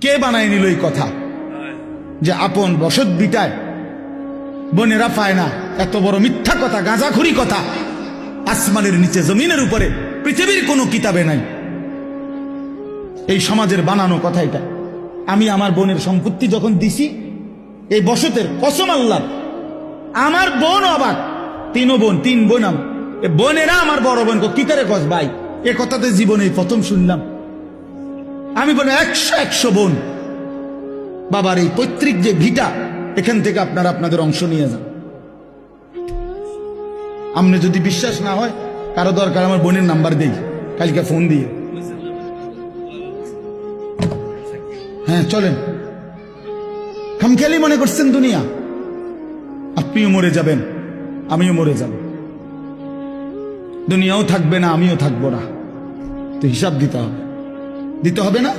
কে বানায় নিল এই কথা? যে আপন বসত বিটায় বোনেরা পায় না, এত বড় মিথ্যা কথা, গাঁজাখুরি কথা। আসমানের নিচে, জমিনের উপরে, পৃথিবীর কোনো কিতাবে নাই। এই সমাজের বানানো কথা এটা। আমি আমার বোনের সম্পত্তি যখন দিছি, এই বসতের কসম আল্লাহ। আমার বোন অবাক। তিনও বোন, তিন বোন আমার বোনেরা আমার বড় বোন কি করে কস ভাই এ কথাতে জীবনে প্রথম শুনলাম। আমি বলে একশো একশো বোন। বাবার এই পৈতৃক যে ভিটা, এখান থেকে আপনারা আপনাদের অংশ নিয়ে যান। আপনি যদি বিশ্বাস না হয়, কারও দরকার, আমার বোনের নাম্বার দেই। কালকে ফোন দিয়ে। হ্যাঁ চলেন। খামখেয়ালি মনে করছেন দুনিয়া? আপনিও মরে যাবেন, আমিও মরে যাব। দুনিয়াও থাকবে না, আমিও থাকব না। তো হিসাব দিতে হবে। দিতে হবে না?